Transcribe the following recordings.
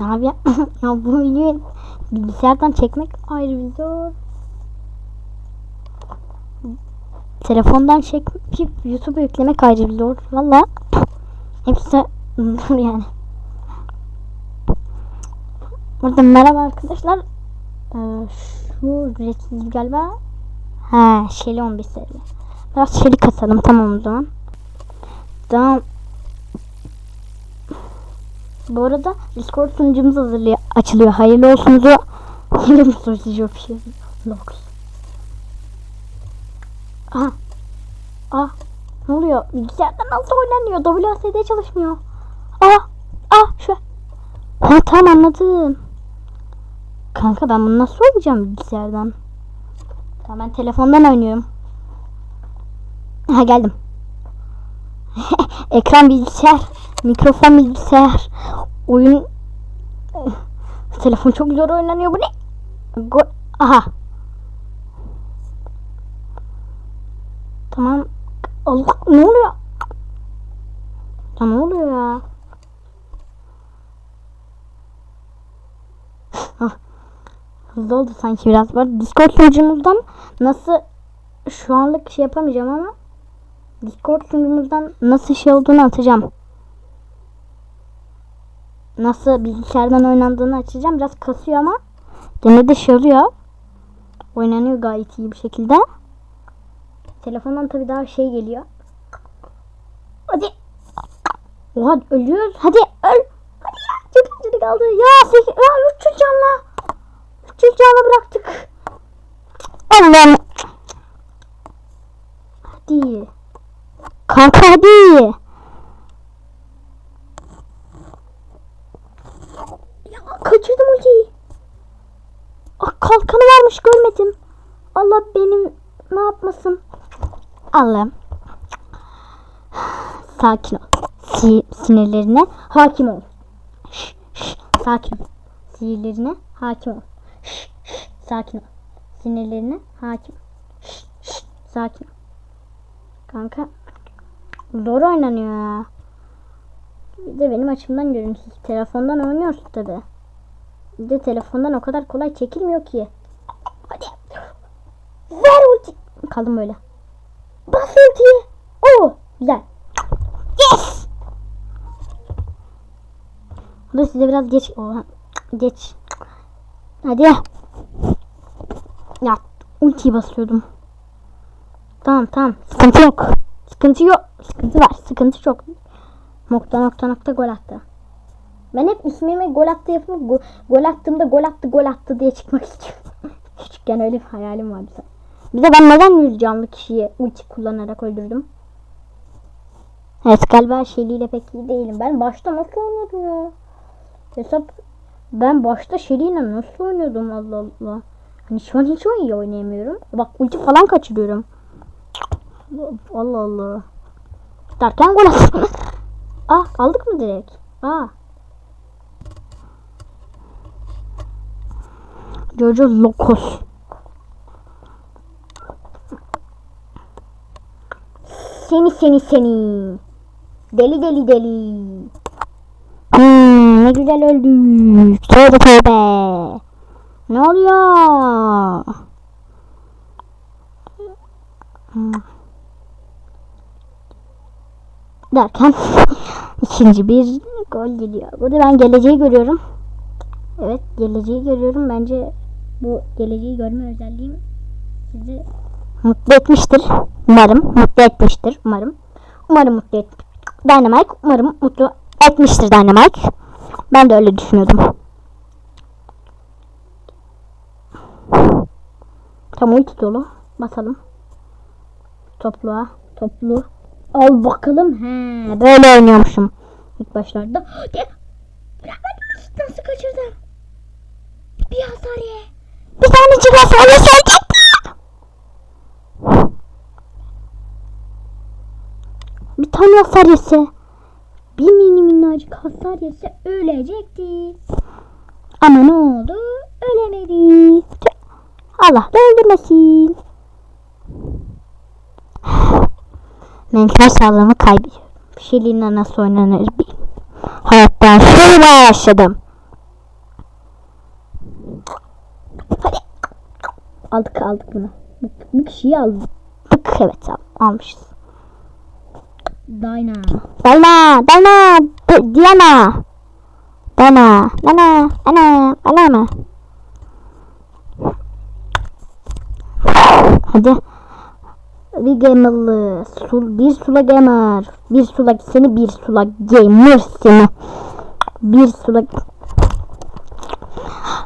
Abi ya, ya bu videoyu bilgisayardan çekmek ayrı bir zor. Telefondan çekip YouTube'a yüklemek ayrı bir zor. Valla hepsi zor yani. Burada merhaba arkadaşlar. Ee, şu ücretsiz galiba. Ha, Shelly 11 seri. Biraz Shelly kasalım tamam o zaman. Tamam. Bu arada Discord sunucumuz hazırlıyor, açılıyor. Hayırlı mi sorucu official vlogs? Aha. Ah. Ne oluyor? Bilgisayarda nasıl oynanıyor? WASD çalışmıyor. Ah. Ah şu. Ha tamam anladım. Kanka ben bunu nasıl oynayacağım bilgisayardan? Tamam ben telefondan oynuyorum. Ha geldim. Ekran bilgisayar, mikrofon bilgisayar, oyun telefon çok zor oynanıyor bu ne? Go Aha. Tamam. Allah ne oluyor? Ya ne oluyor ya? Hızlı oldu sanki biraz. Böyle Discord sunucumuzdan nasıl şu anlık şey yapamayacağım ama Discord sunucumuzdan nasıl şey olduğunu atacağım. Nasıl bilgisayardan oynandığını açacağım. Biraz kasıyor ama gene de oluyor. Oynanıyor gayet iyi bir şekilde. Telefondan tabii daha şey geliyor. Hadi. Oha ölüyoruz. Hadi öl. Hadi ya. Çok acıdı kaldı. Ya, sekiz, ya 300 canla. 300 canla bıraktık. Allah'ım. Hadi. Kanka hadi. Ya kaçırdım ultiyi. Ah varmış görmedim. Allah benim ne yapmasın. Allah'ım. Sakin ol. Si sinirlerine hakim ol. Şş, şş, sakin ol. Sinirlerine hakim ol. Şş, şş, sakin ol. Sinirlerine hakim ol. Şş, şş, sakin ol. Kanka zor oynanıyor ya. Bir de benim açımdan görün. Telefondan oynuyorsun tabi. Bir de telefondan o kadar kolay çekilmiyor ki. Hadi. Ver ulti. Kaldım böyle. Bas ultiyi. Oo, güzel. Yes. Da size biraz geç. Oha. Geç. Hadi. Ya ultiyi basıyordum. Tamam tamam. Sıkıntı yok. Sıkıntı yok. Sıkıntı var. Sıkıntı çok. Nokta nokta nokta gol attı. Ben hep ismimi gol attı yapıp go, gol attığımda gol attı gol attı diye çıkmak istiyorum. Küçükken öyle bir hayalim vardı. Bir de ben neden yüz canlı kişiyi ulti kullanarak öldürdüm? Evet galiba Shelly pek iyi değilim. Ben başta nasıl oynuyordum ya? Hesap ben başta Shelly ile nasıl oynuyordum Allah Allah. Hani şu an hiç iyi oynayamıyorum. Bak ulti falan kaçırıyorum. Allah Allah. Derken gol ah aldık mı direkt? Ah. Jojo Locos. Seni seni seni. Deli deli deli. Hmm, ne güzel öldük. Tövbe tövbe. Ne oluyor? Hmm. Derken ikinci bir gol geliyor. Burada ben geleceği görüyorum. Evet geleceği görüyorum. Bence bu geleceği görme özelliğim sizi mutlu etmiştir. Umarım mutlu etmiştir. Umarım. Umarım mutlu et. Dynamite umarım mutlu etmiştir Dynamite. Ben de öyle düşünüyordum. Tam ulti dolu. Basalım. Topluğa. Toplu. Al bakalım. He, böyle oynuyormuşum. İlk başlarda. Nasıl kaçırdım? Bir hasar ye. Bir tanecik hasar ye Bir tane hasar yese. Bir mini minnacık hasar yese ölecekti. Ama ne oldu? Ölemedi. Allah da öldürmesin. Mental sağlığımı kaybediyorum. Şilinle nasıl oynanır bilmiyorum. Hayattan şöyle başladım. Hadi. Aldık aldık bunu. Bu, bu kişiyi aldık. Evet al- almışız. Dayna. Dalma, dalma, D- Diana. Dana, Dana, Ana, Ana Hadi. Bir gamerlı, sul, bir sula gamer, bir sula seni bir sula gamer seni. Bir sula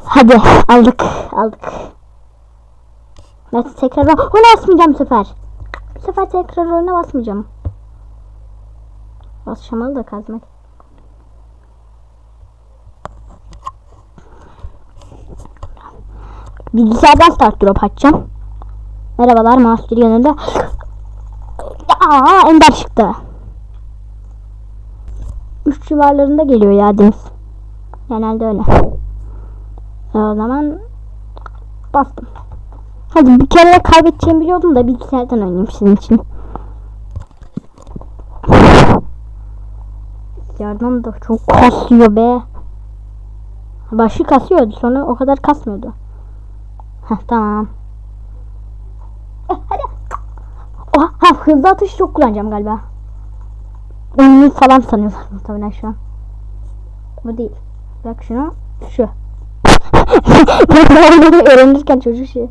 Hadi aldık, aldık. Ben tekrar oyuna basmayacağım bu sefer. Bu sefer tekrar oyuna basmayacağım. Basışamalı da kazmak. Bilgisayardan start drop açacağım. Merhabalar master yanında. Aa ender çıktı. 3 civarlarında geliyor ya Deniz. Genelde öyle. E, O zaman bastım. Hadi bir kere kaybedeceğimi biliyordum da bilgisayardan oynayayım sizin için. Bilgisayardan da çok kasıyor be. Başı kasıyordu sonra o kadar kasmıyordu. Heh tamam. Eh, hadi. Oh, ha, hızlı atış çok kullanacağım galiba. Oyunu falan sanıyorlar muhtemelen şu an. Bu değil. Bak şunu. Şu. öğrenirken çocuk şey. e,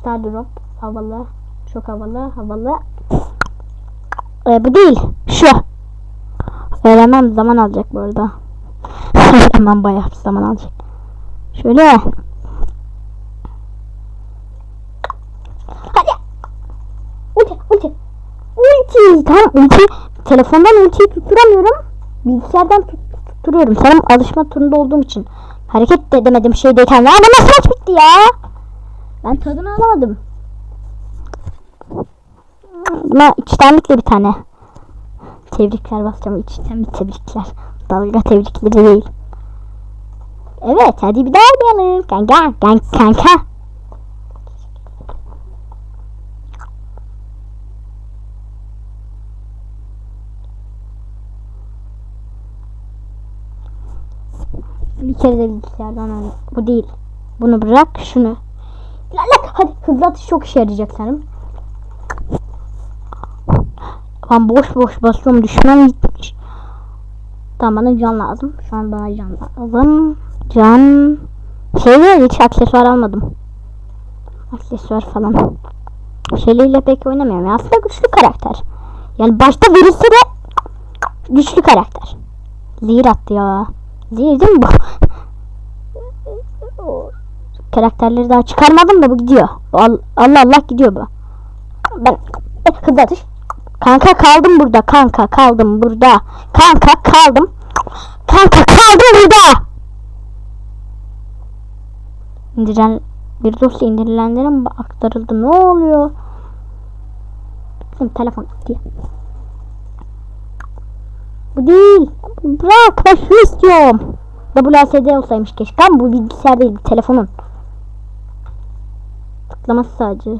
Star drop. Havalı. Çok havalı. Havalı. E, bu değil. Şu. Öğrenmem zaman alacak bu arada. Öğrenmem bayağı bir zaman alacak. Şöyle. Hadi. Ulti, ulti. Ulti. Tamam ulti. Telefondan ultiyi tutturamıyorum. Bilgisayardan tut, tutturuyorum. Sanırım alışma turunda olduğum için. Hareket de edemedim şeydeyken. Ya bu nasıl maç bitti ya? Ben tadını alamadım. Buna içtenlikle bir tane. Tebrikler basacağım. İçten bir tebrikler. Dalga tebrikleri değil. Evet hadi bir daha oynayalım. Kanka kanka kanka. Bir kere de bilgisayardan oyna. Bu değil. Bunu bırak şunu. La hadi hızlı atış çok işe yarayacak sanırım. Ben boş boş basıyorum düşman gitmiş. Tamam bana can lazım. Şu an bana can lazım. Can şeyle hiç aksesuar almadım. Aksesuar falan. Şeyliyle pek oynamıyorum. ya. Aslında güçlü karakter. Yani başta birisi de güçlü karakter. Zehir attı ya. Zehir değil mi bu? O Karakterleri daha çıkarmadım da bu gidiyor. Al- Allah Allah gidiyor bu. Ben eh, hızlı atış. Kanka kaldım burada. Kanka kaldım burada. Kanka kaldım. Kanka kaldım burada. İndiren bir dosya indirilenlere mi aktarıldı? Ne oluyor? Şimdi telefon gitti. Bu değil. Bırak ben şu istiyorum. WSD olsaymış keşke ama bu bilgisayar değil telefonun. Tıklaması sadece.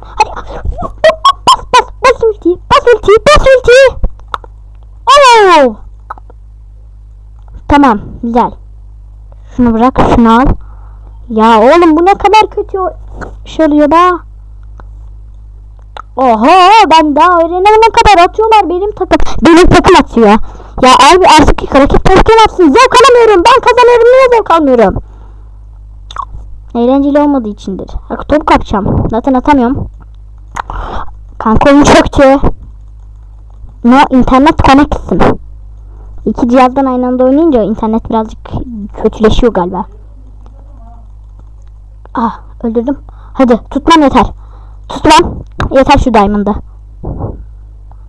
Hadi bas bas bas ulti bas ulti bas ulti. Oo. Tamam güzel. Şunu bırak şunu al. Ya oğlum bu ne kadar kötü şey oluyor da. Oha ben daha öğrenene kadar atıyorlar benim takım. Benim takım atıyor. Ya abi artık rakip takım atsın. Zevk alamıyorum. Ben kazanıyorum. Niye zevk almıyorum? Eğlenceli olmadığı içindir. Bak top kapacağım. Zaten atamıyorum. Kanka oyun çöktü. No internet connection. İki cihazdan aynı anda oynayınca internet birazcık kötüleşiyor galiba. Ah öldürdüm. Hadi tutmam yeter. Tutmam. Yeter şu diamond'ı.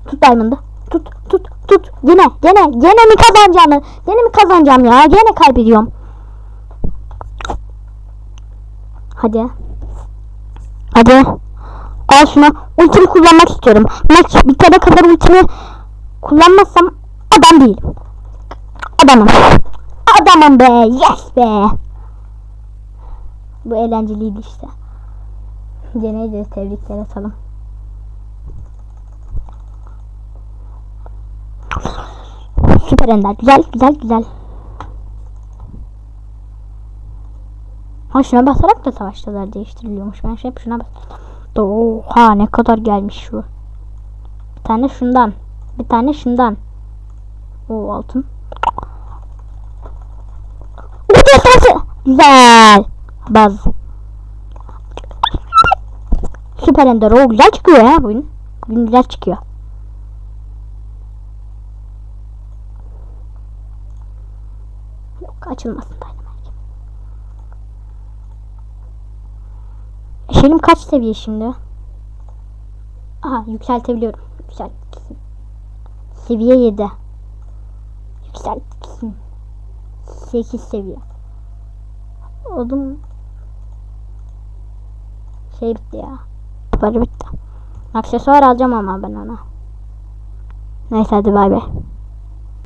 Tut diamond'ı. Tut tut tut. Gene gene gene mi kazanacağım? Gene mi kazanacağım ya? Gene kaybediyorum. Hadi. Hadi. Al şunu. Ultimi kullanmak istiyorum. Maç bitene kadar ultimi kullanmazsam adam değilim. Adamım. Adamım be. Yes be. Bu eğlenceliydi işte. Cene'yi de tebrikler atalım. Süper Ender. Güzel güzel güzel. Ha şuna basarak da savaşçılar değiştiriliyormuş. Ben şey hep şuna bas. Oha ne kadar gelmiş şu. Bir tane şundan. Bir tane şundan. O altın. Destansı. Güzel. Baz. Süper Ender. O güzel çıkıyor ya bugün. Bugün güzel çıkıyor. Yok açılmasın Dynamite. Şeyim kaç seviye şimdi? Aha yükseltebiliyorum. Yükselt. Seviye 7. Yükselt. 8 seviye. Oğlum şey bitti ya. Para bitti. Aksesuar alacağım ama ben ona. Neyse hadi bay bay.